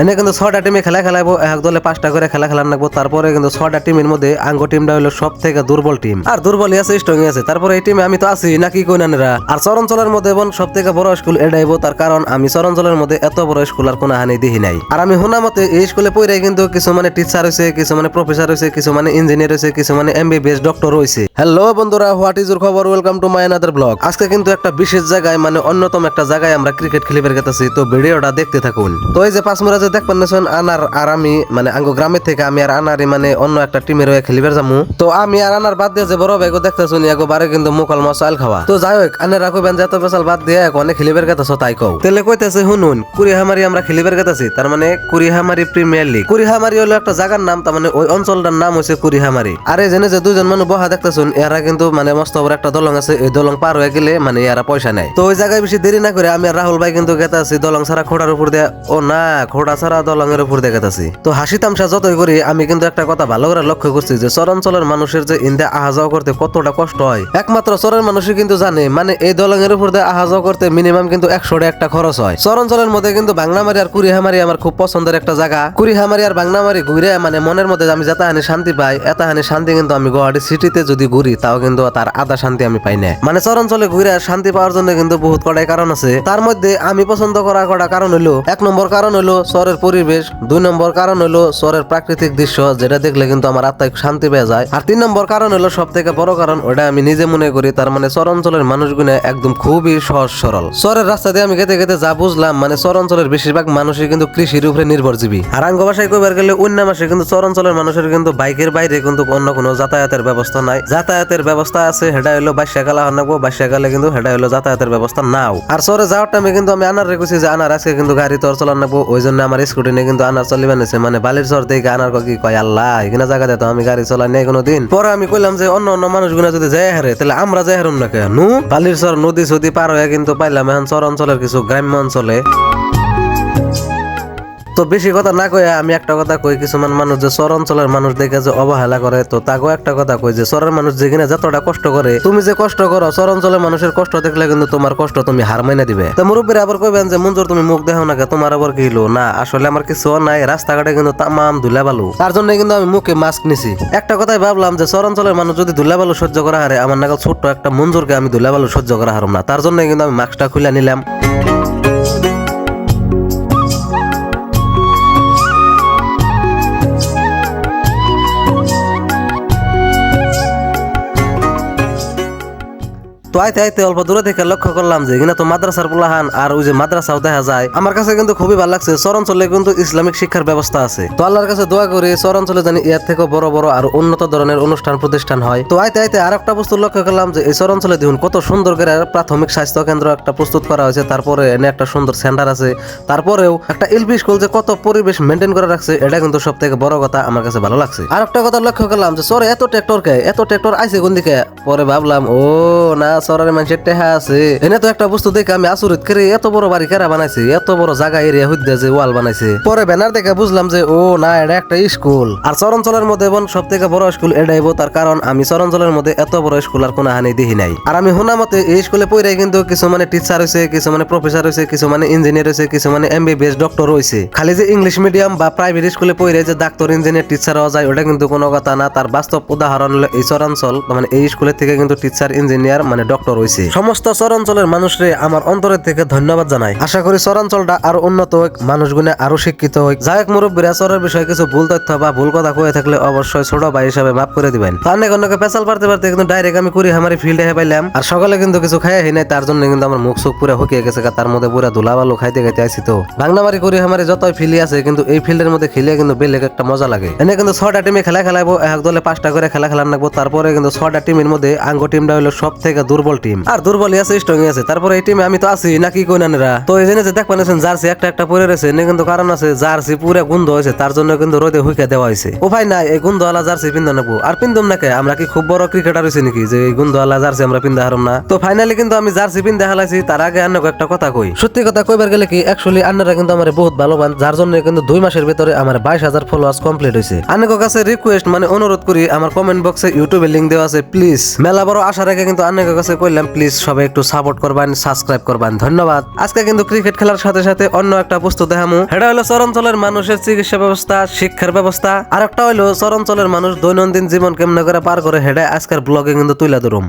এনে কিন্তু ছটা টিমে খেলা খেলাবো এক দলে পাঁচটা করে খেলা খেলান রাখব তারপরে কিন্তু ছয়টা টিমের মধ্যে আঙ্গ টিমটা হলো সব থেকে দুর্বল টিম আর দুর্বলই আছে স্ট্রং আছে। তারপরে এই টিমে আমি তো আছি, নাকি কই নানেরা আর চরঞ্চলের মধ্যে বোন সব থেকে বড় স্কুল এডাইবো, তার কারণ আমি চরঞ্চলের মধ্যে এত বড় স্কুল আর কোনো হানি দেখি নাই। আর আমি শোনা মতে এই স্কুলে পড়ে কিন্তু কিছু মানে টিচার হয়েছে কিছু মানে প্রফেসর হয়েছে কিছু মানে ইঞ্জিনিয়ার হয়েছে কিছু মানে এমবিবিএস ডক্টর হয়েছে হ্যালো বন্ধুরা, হোয়াট ইজ ইউর খবর? Welcome to my another blog আজকে কিন্তু একটা বিশেষ জায়গায় মানে অন্যতম একটা জায়গায় আমরা ক্রিকেট খেলিবার গেতেছি। তো ভিডিওটা দেখতে থাকুন। তো এই যে পাঁচমুরা যে দেখবেন নেছেন আনার আর আমি মানে আঙ্গ গ্রামের থেকে আমি আর আনারি মানে অন্য একটা টিমের হয়ে খেলিবার যামু। তো আমি আর আনার বাদ দিয়ে যে বড় ভাইগো দেখতেছুন এগো বারে কিন্তু মুকল মশাইল খাওয়া। তো যাই হোক আনে রাখো বেন, যত পেশাল বাদ দিয়ে এক অনেক খেলিবার গেতেছ, তাই কও। তেলে কইতেছে, শুনুন, কুড়িহামারি আমরা খেলিবার গেতেছি, তার মানে কুড়িহামারি প্রিমিয়ার লিগ কুড়িহামারি হলো একটা জায়গার নাম, তার মানে ওই অঞ্চলটার নাম হচ্ছে কুড়িহামারি। আরে জেনে যে দুজন মানুষ বহা দেখতেছুন এরা কিন্তু মানে মস্ত বড় একটা দলং আছে, এই দলং পার হয়ে গেলে মানে এরা পয়সা নেয়। তো ওই জায়গায় বেশি দেরি না করে আমি আর রাহুল ভাই কিন্তু গেতাছি দলং ছাড়া খোড়ার উপর দিয়ে। ও না, খোড়া ছাড়া দলং এর উপর দিয়ে গেতাছি তো হাসি তামসা যতই করি, আমি কিন্তু একটা কথা ভালো করে লক্ষ্য করছি যে, চরাঞ্চলের মানুষের যে ইন্দা আহা যাওয়া করতে কতটা কষ্ট হয়। একমাত্র চরের মানুষই কিন্তু জানে মানে এই দলং এর উপর দিয়ে আহা যাওয়া করতে মিনিমাম কিন্তু একশো একটা খরচ হয়। চরাঞ্চলের মধ্যে কিন্তু বাংলামারি আর কুড়িহামারি আমার খুব পছন্দের একটা জায়গা। কুড়িহামারি আর বাংলামারি ঘুরে মানে মনের মধ্যে আমি যাতে হানি শান্তি পাই এত হানি শান্তি কিন্তু আমি গুয়াহাটি সিটিতে যদি ঘুরি তাও কিন্তু তার আধা শান্তি আমি পাই না মানে চরাঞ্চলে ঘুরে শান্তি পাওয়ার জন্য কিন্তু বহুত কটাই কারণ আছে। তার মধ্যে আমি পছন্দ করা কটা কারণ হলো, এক নম্বর কারণ হলো শহরের পরিবেশ, দুই নম্বর কারণ হলো শহরের প্রাকৃতিক দৃশ্য, যেটা দেখলে কিন্তু আমার আত্মায় শান্তি পেয়ে যায়। আর তিন নম্বর কারণ হলো সব থেকে বড় কারণ, ওটা আমি নিজে মনে করি, তার মানে চরাঞ্চলের মানুষগুলো একদম খুবই সহজ সরল। শহরের রাস্তা দিয়ে আমি গেতে গেতে যা বুঝলাম মানে চরাঞ্চলের বেশিরভাগ মানুষই কিন্তু কৃষির উপরে নির্ভরজীবী। আর আঙ্গ ভাষায় কইবার গেলে অন্য মাসে কিন্তু চরাঞ্চলের মানুষের কিন্তু বাইকের বাইরে কিন্তু অন্য কোনো যাতায়াতের ব্যবস্থা নাই। যাতায়াতের ব্যবস্থা আছে সেটা হলো বাসিয়াকালা হানাবো বাসিয়াকালে কিন্তু সেটা হলো যাতায়াতের ব্যবস্থা নাও। আর শহরে যাওয়ার টাইমে কিন্তু আমি আনার রেখেছি যে আনার, আজকে কিন্তু গাড়ি তোর চলার নাকবো ওই জন্য আমার স্কুটি নিয়ে কিন্তু আনার চলিবে নিছে মানে বালির শহর থেকে আনার কি কয়, আল্লাহ, এখানে জায়গাতে তো, আমি গাড়ি চলাই নেই কোনো দিন পরে আমি কইলাম যে অন্য অন্য মানুষগুলো যদি যায় হারে, তাহলে আমরা যাই হারুম না কেন? বালির শহর নদী সদী পার হয়ে কিন্তু পাইলাম এখন শহর অঞ্চলের কিছু গ্রাম্য অঞ্চলে। তো বেশি কথা না কয়ে আমি একটা কথা কই, কিছুমান মানুষ যে শহর অঞ্চলের মানুষ দেখে যে অবহেলা করে, তো তাকেও একটা কথা কই যে শহরের মানুষ যেখানে যতটা কষ্ট করে, তুমি যে কষ্ট করো শহর অঞ্চলের মানুষের কষ্ট দেখলে কিন্তু তোমার কষ্ট তুমি হার মাইনা দিবে। তো মুরব্বীর আবার কইবেন যে, মঞ্জুর, তুমি মুখ দেখাও না তোমার আবার কি না, আসলে আমার কিছু নাই, রাস্তাঘাটে কিন্তু তামাম ধুলা বালু তার জন্য কিন্তু আমি মুখে মাস্ক নিছি। একটা কথাই ভাবলাম যে শহর অঞ্চলের মানুষ যদি ধুলা বালু সহ্য করা হারে, আমার নাগাল ছোট্ট একটা মঞ্জুরকে আমি ধুলা বালু সহ্য করা হারম না। তার জন্য কিন্তু আমি মাস্কটা খুলে নিলাম। তো আইতে আইতে অল্প দূরে থেকে লক্ষ্য করলাম যে এখানে তো মাদ্রাসার পোলাহান আর ওই যে মাদ্রাসাও দেখা যায়। আমার কাছে কিন্তু খুবই ভালো লাগছে, চরাঞ্চলে কিন্তু ইসলামিক শিক্ষার ব্যবস্থা আছে। তো আল্লাহর কাছে দোয়া করি, চরাঞ্চলে জানি এর থেকে বড় বড় আর উন্নত ধরনের অনুষ্ঠান, প্রতিষ্ঠান হয়। তো আইতে আইতে আর একটা বস্তু লক্ষ্য করলাম যে এই চরাঞ্চলে দেখুন, কত সুন্দর করে প্রাথমিক স্বাস্থ্য কেন্দ্র একটা প্রস্তুত করা হয়েছে। তারপরে এনে একটা সুন্দর সেন্টার আছে। তারপরেও একটা এলপি স্কুল যে কত পরিবেশ মেনটেন করে রাখছে, এটা কিন্তু সব থেকে বড় কথা আমার কাছে ভালো লাগছে। আর একটা কথা লক্ষ্য করলাম যে সরে এত ট্র্যাক্টর কে, এত ট্র্যাক্টর আইছে কোন দিকে? পরে ভাবলাম, ও না সরের টেহা আছে। এনে তো একটা বস্তু দেখে আমি করে এত বড় বাড়ি বানাইছে, এত বড় জায়গা এরিয়া যে ওয়াল বানাইছে। পরে ব্যানার দেখে বুঝলাম যে, ও না, এটা একটা স্কুল। আর মধ্যে বোন সব থেকে বড় স্কুল তার কারণ আমি মধ্যে এত বড় স্কুল আর কোনো হানি দেখি নাই। আর আমি শোনা মতে এই স্কুলে পড়ে কিন্তু কিছু মানে টিচার হয়েছে কিছু মানে প্রফেসর হয়েছে কিছু মানে ইঞ্জিনিয়ার হয়েছে কিছু মানে এমবিবিএস ডক্টর হয়েছে খালি যে ইংলিশ মিডিয়াম বা প্রাইভেট স্কুলে পড়ে যে ডাক্তার ইঞ্জিনিয়ার টিচার হওয়া যায়, ওটা কিন্তু কোনো কথা না। তার বাস্তব উদাহরণ হলো এই চরাঞ্চল মানে এই স্কুলের থেকে কিন্তু টিচার ইঞ্জিনিয়ার মানে ডক্টর হয়েছে সমস্ত চরাঞ্চলের মানুষরে আমার অন্তরের থেকে ধন্যবাদ জানাই। আশা করি চরাঞ্চলটা আরও উন্নত হোক মানুষগুলো আরও শিক্ষিত হোক। যাই হোক, মুরব্বীরা, চরের বিষয়ে কিছু ভুল তথ্য বা ভুল কথা কয়ে থাকলে অবশ্যই ছোট ভাই হিসাবে মাফ করে দিবেন। তো অনেক অন্যকে পেশাল পারতে পারতে কিন্তু ডাইরেক্ট আমি করি আমার ফিল্ডে হয়ে পাইলাম। আর সকালে কিন্তু কিছু খাই হয় নাই, তার জন্য কিন্তু আমার মুখ সুখ পুরো হকিয়ে গেছে তার মধ্যে পুরো ধুলা বালু খাইতে খাইতে আইছি তো। বাংলামারি করি আমার যতই ফিলি আছে, কিন্তু এই ফিল্ডের মধ্যে খেলে কিন্তু বেলেগ একটা মজা লাগে। এনে কিন্তু ছটা টিমে খেলা খেলাবো এক দলে পাঁচটা করে খেলা খেলান রাখব তারপরে কিন্তু ছয়টা টিমের মধ্যে আঙ্গ টিমটা হলো সব থেকে দুর্বল টিম আর দুর্বলই আছে স্ট্রং আছে। তারপরে এই টিমে আমি তো আছি, নাকি কই নানেরা তো এই জন্য যে দেখ পানেছেন জার্সি একটা একটা পরে রয়েছে। কিন্তু কারণ আছে জার্সি পুরো গুন্ধ হয়েছে, তার জন্য কিন্তু রোদে হুইকে দেওয়া হয়েছে। উপায় নাই এই গুন্ধ আলা জার্সি পিন্ধা নেব। আর পিন্ধুম নাকি আমরা কি খুব বড় ক্রিকেটার হয়েছে নাকি? যে এই গুন্ধ আলা জার্সি আমরা পিন্ধা হারম না। তো ফাইনালি কিন্তু আমি জার্সি পিন্ধা হালাইছি, তার আগে অন্য একটা কথা কই। সত্যি কথা কইবার গেলে কি অ্যাকচুয়ালি আন্নারা কিন্তু আমার বহুত ভালোবান, যার জন্য কিন্তু দুই মাসের ভিতরে আমার বাইশ হাজার ফলোয়ার্স কমপ্লিট হয়েছে। আনেক কাছে রিকোয়েস্ট মানে অনুরোধ করি, আমার কমেন্ট বক্সে ইউটিউবে লিঙ্ক দেওয়া আছে প্লিজ মেলা বড় আসার আগে কিন্তু আনেক কাছে কাছে কইলাম প্লিজ সবাই একটু সাপোর্ট করবেন সাবস্ক্রাইব করবেন। ধন্যবাদ। আজকে কিন্তু ক্রিকেট খেলার সাথে সাথে অন্য একটা বস্তু দেখামু। সেটা হলো চরাঞ্চলের মানুষের চিকিৎসা ব্যবস্থা, শিক্ষার ব্যবস্থা। আর একটা হলো চরাঞ্চলের মানুষ দৈনন্দিন জীবন কেমন করে পার করে হেডে আজকের ব্লগে কিন্তু তুলে ধরুম।